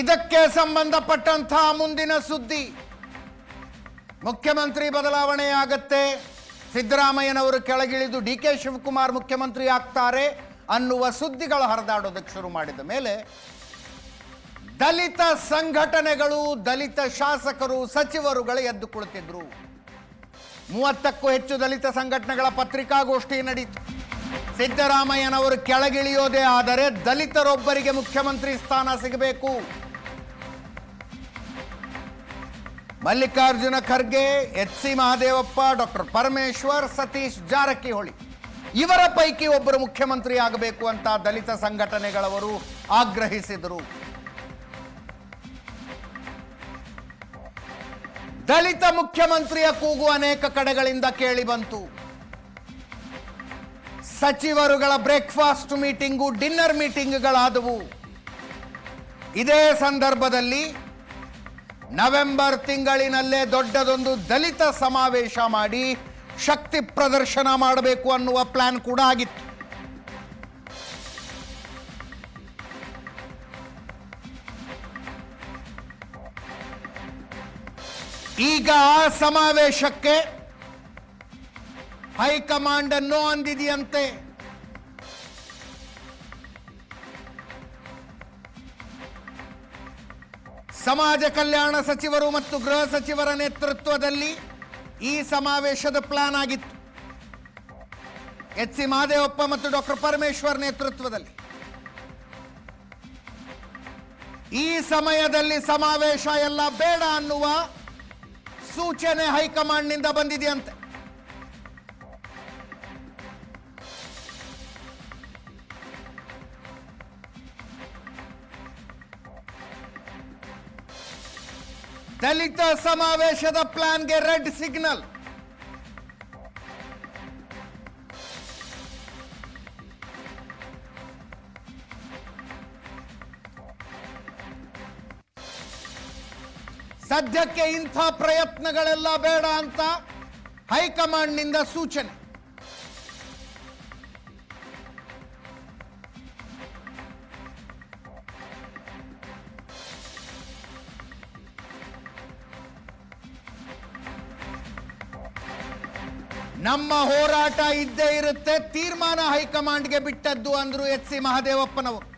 ಇದಕ್ಕೆ ಸಂಬಂಧಪಟ್ಟಂತಹ ಮುಂದಿನ ಸುದ್ದಿ. ಮುಖ್ಯಮಂತ್ರಿ ಬದಲಾವಣೆ ಆಗತ್ತೆ. ಸಿದ್ದರಾಮಯ್ಯನವರು ಕೆಳಗಿಳಿದು ಡಿ ಕೆ ಶಿವಕುಮಾರ್ ಮುಖ್ಯಮಂತ್ರಿ ಆಗ್ತಾರೆ ಅನ್ನುವ ಸುದ್ದಿಗಳು ಹರಿದಾಡೋದಕ್ಕೆ ಶುರು ಮಾಡಿದ ಮೇಲೆ ದಲಿತ ಸಂಘಟನೆಗಳು, ದಲಿತ ಶಾಸಕರು, ಸಚಿವರುಗಳು ಎದ್ದು ಕುಳಿತಿದ್ರು. ಮೂವತ್ತಕ್ಕೂ ಹೆಚ್ಚು ದಲಿತ ಸಂಘಟನೆಗಳ ಪತ್ರಿಕಾಗೋಷ್ಠಿ ನಡೀತು. ಸಿದ್ದರಾಮಯ್ಯನವರು ಕೆಳಗಿಳಿಯೋದೇ ಆದರೆ ದಲಿತರೊಬ್ಬರಿಗೆ ಮುಖ್ಯಮಂತ್ರಿ ಸ್ಥಾನ ಸಿಗಬೇಕು. Mallikarjuna Kharge, H C Mahadevappa, doctor Parameshwar, Satish Jarkiholi. ಇವರ ಪೈಕಿ ಒಬ್ಬರು ಮುಖ್ಯಮಂತ್ರಿ ಆಗಬೇಕು ಅಂತ ದಲಿತ ಸಂಘಟನೆಗಳವರು ಆಗ್ರಹಿಸಿದರು. ದಲಿತ ಮುಖ್ಯಮಂತ್ರಿಯ ಕೂಗು ಅನೇಕ ಕಡೆಗಳಿಂದ ಕೇಳಿ ಬಂತು ಸಚಿವರುಗಳ ಬ್ರೇಕ್ಫಾಸ್ಟ್ ಮೀಟಿಂಗು, ಡಿನ್ನರ್ ಮೀಟಿಂಗ್ಗಳಾದವು. ಇದೇ ಸಂದರ್ಭದಲ್ಲಿ ನವೆಂಬರ್ ತಿಂಗಳಿನಲ್ಲೇ ದೊಡ್ಡದೊಂದು ದಲಿತ ಸಮಾವೇಶ ಮಾಡಿ ಶಕ್ತಿ ಪ್ರದರ್ಶನ ಮಾಡಬೇಕು ಅನ್ನುವ ಪ್ಲಾನ್ ಕೂಡ ಆಗಿತ್ತು. ಈಗ ಆ ಸಮಾವೇಶಕ್ಕೆ ಹೈಕಮಾಂಡ್ ಅನ್ನೋ ಅಂದಿದೆಯಂತೆ. ಸಮಾಜ ಕಲ್ಯಾಣ ಸಚಿವರು ಮತ್ತು ಗೃಹ ಸಚಿವರ ನೇತೃತ್ವದಲ್ಲಿ ಈ ಸಮಾವೇಶದ ಪ್ಲಾನ್ ಆಗಿತ್ತು. ಎಚ್ ಸಿ ಮಹದೇವಪ್ಪ ಮತ್ತು ಡಾಕ್ಟರ್ ಪರಮೇಶ್ವರ್ ನೇತೃತ್ವದಲ್ಲಿ. ಈ ಸಮಯದಲ್ಲಿ ಸಮಾವೇಶ ಎಲ್ಲ ಬೇಡ ಅನ್ನುವ ಸೂಚನೆ ಹೈಕಮಾಂಡ್ನಿಂದ ಬಂದಿದೆಯಂತೆ. ದಲಿತ ಸಮಾವೇಶದ ಪ್ಲಾನ್ಗೆ ರೆಡ್ ಸಿಗ್ನಲ್. ಸದ್ಯಕ್ಕೆ ಇಂಥ ಪ್ರಯತ್ನಗಳೆಲ್ಲ ಬೇಡ ಅಂತ ಹೈಕಮಾಂಡ್ನಿಂದ ಸೂಚನೆ. ನಮ್ಮ ಹೋರಾಟ ಇದ್ದೇ ಇರುತ್ತೆ. ತೀರ್ಮಾನ ಹೈಕಮಾಂಡ್ಗೆ ಬಿಟ್ಟದ್ದು ಅಂದ್ರು ಎಚ್ ಸಿ ಮಹದೇವಪ್ಪನವರು.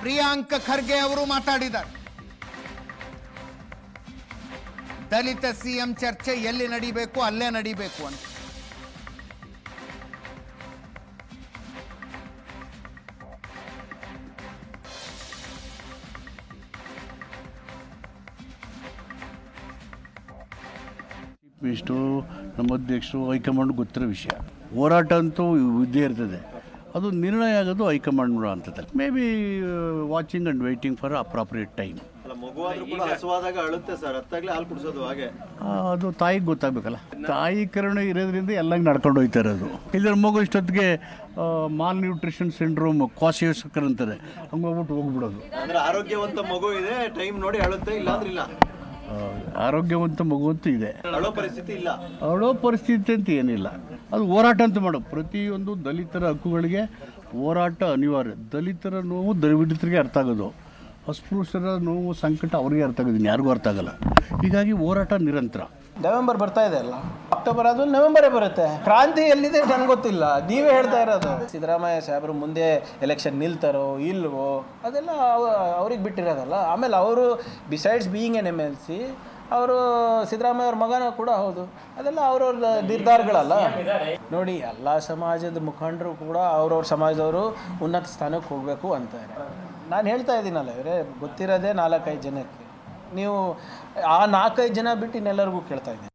ಪ್ರಿಯಾಂಕ ಖರ್ಗೆ ಅವರು ಮಾತಾಡಿದ್ದಾರೆ. ದಲಿತ ಸಿಎಂ ಚರ್ಚೆ ಎಲ್ಲಿ ನಡಿಬೇಕು, ಅಲ್ಲೇ ನಡಿಬೇಕು ಅಂತ. ಇಷ್ಟು ನಮ್ಮ ಅಧ್ಯಕ್ಷರು ಹೈಕಮಾಂಡ್ ಗೊತ್ತಿರೋ ವಿಷಯ. ಹೋರಾಟ ಅಂತೂ ಇದ್ದೇ ಇರ್ತದೆ. ಅದು ನಿರ್ಣಯ ಆಗೋದು ಹೈಕಮಾಂಡ್ ನೋಡೋ ಅಂಥದ್ದು maybe watching and waiting for appropriate time ಅಲ್ಲ ಕೂಡ ಹಸುವಾದಾಗ ಅಳುತ್ತೆ ಸರ್. ಹತ್ತಾಗ್ಲೇ ಹಾಲು ಕುಡಿಸೋದು ಹಾಗೆ. ಅದು ತಾಯಿಗೆ ಗೊತ್ತಾಗಬೇಕಲ್ಲ. ತಾಯಿ ಕರುಣೆ ಇರೋದ್ರಿಂದ ಎಲ್ಲ ನಡ್ಕೊಂಡು ಹೋಯ್ತಾ ಇರೋದು. ಇದ್ರ ಮಗು ಇಷ್ಟೊತ್ತಿಗೆ ಮಾಲ್ ನ್ಯೂಟ್ರಿಷನ್ ಸಿಂಡ್ರೋಮ್ ಕ್ವಾಸಿಯೋಸ್ಕರ್ ಅಂತಾರೆ. ಹಂಗೆ ಹೋಗ್ಬಿಟ್ಟು ಹೋಗ್ಬಿಡೋದು. ಅಂದ್ರೆ ಆರೋಗ್ಯವಂತ ಮಗು ಇದೆ ಟೈಮ್ ನೋಡಿ ಅಳುತ್ತೆ ಇಲ್ಲ ಅಂದ್ರೆ ಇಲ್ಲ. ಆ, ಆರೋಗ್ಯವಂತ ಮಗು ಅಂತೂ ಇದೆ. ಅಳೋ ಪರಿಸ್ಥಿತಿ ಇಲ್ಲ. ಅಳೋ ಪರಿಸ್ಥಿತಿ ಅಂತ ಏನಿಲ್ಲ. ಅದು ಹೋರಾಟ ಅಂತ ಮಾಡೋ. ಪ್ರತಿಯೊಂದು ದಲಿತರ ಹಕ್ಕುಗಳಿಗೆ ಹೋರಾಟ ಅನಿವಾರ್ಯ. ದಲಿತರ ನೋವು ದಲಿತರಿಗೆ ಅರ್ಥ ಆಗೋದು. ಅಸ್ಪೃಶ್ಯರ ನೋವು ಸಂಕಟ ಅವರಿಗೆ ಅರ್ಥ ಆಗೋದು. ಯಾರಿಗೂ ಅರ್ಥ ಆಗಲ್ಲ. ಹೀಗಾಗಿ ಹೋರಾಟ ನಿರಂತರ. ನವೆಂಬರ್ ಬರ್ತಾ ಇದೆ ಅಲ್ಲ? ಅಕ್ಟೋಬರ್ ಅದು ನವೆಂಬರೇ ಬರುತ್ತೆ. ಕ್ರಾಂತಿ ಎಲ್ಲಿದೆ ನನ್ಗೆ ಗೊತ್ತಿಲ್ಲ. ನೀವೇ ಹೇಳ್ತಾ ಇರೋದು. ಸಿದ್ದರಾಮಯ್ಯ ಸಾಹೇಬರು ಮುಂದೆ ಎಲೆಕ್ಷನ್ ನಿಲ್ತಾರೋ ಇಲ್ವೋ, ಅದೆಲ್ಲ ಅವ್ರಿಗೆ ಬಿಟ್ಟಿರೋದಲ್ಲ. ಆಮೇಲೆ ಅವರು besides being N M L C ಅವರು ಸಿದ್ದರಾಮಯ್ಯ ಅವ್ರ ಮಗನ ಕೂಡ ಹೌದು. ಅದೆಲ್ಲ ಅವ್ರವ್ರ ನಿರ್ಧಾರಗಳಲ್ಲ. ನೋಡಿ, ಎಲ್ಲ ಸಮಾಜದ ಮುಖಂಡರು ಕೂಡ ಅವ್ರವ್ರ ಸಮಾಜದವರು ಉನ್ನತ ಸ್ಥಾನಕ್ಕೆ ಹೋಗಬೇಕು ಅಂತಾರೆ. ನಾನು ಹೇಳ್ತಾ ಇದ್ದೀನಲ್ಲ ಇವರೇ, ಗೊತ್ತಿರೋದೇ ನಾಲ್ಕೈದು ಜನಕ್ಕೆ. ನೀವು ಆ ನಾಲ್ಕೈದು ಜನ ಬಿಟ್ಟು ಇನ್ನೆಲ್ಲರಿಗೂ ಕೇಳ್ತಾ ಇದ್ದೀನಿ.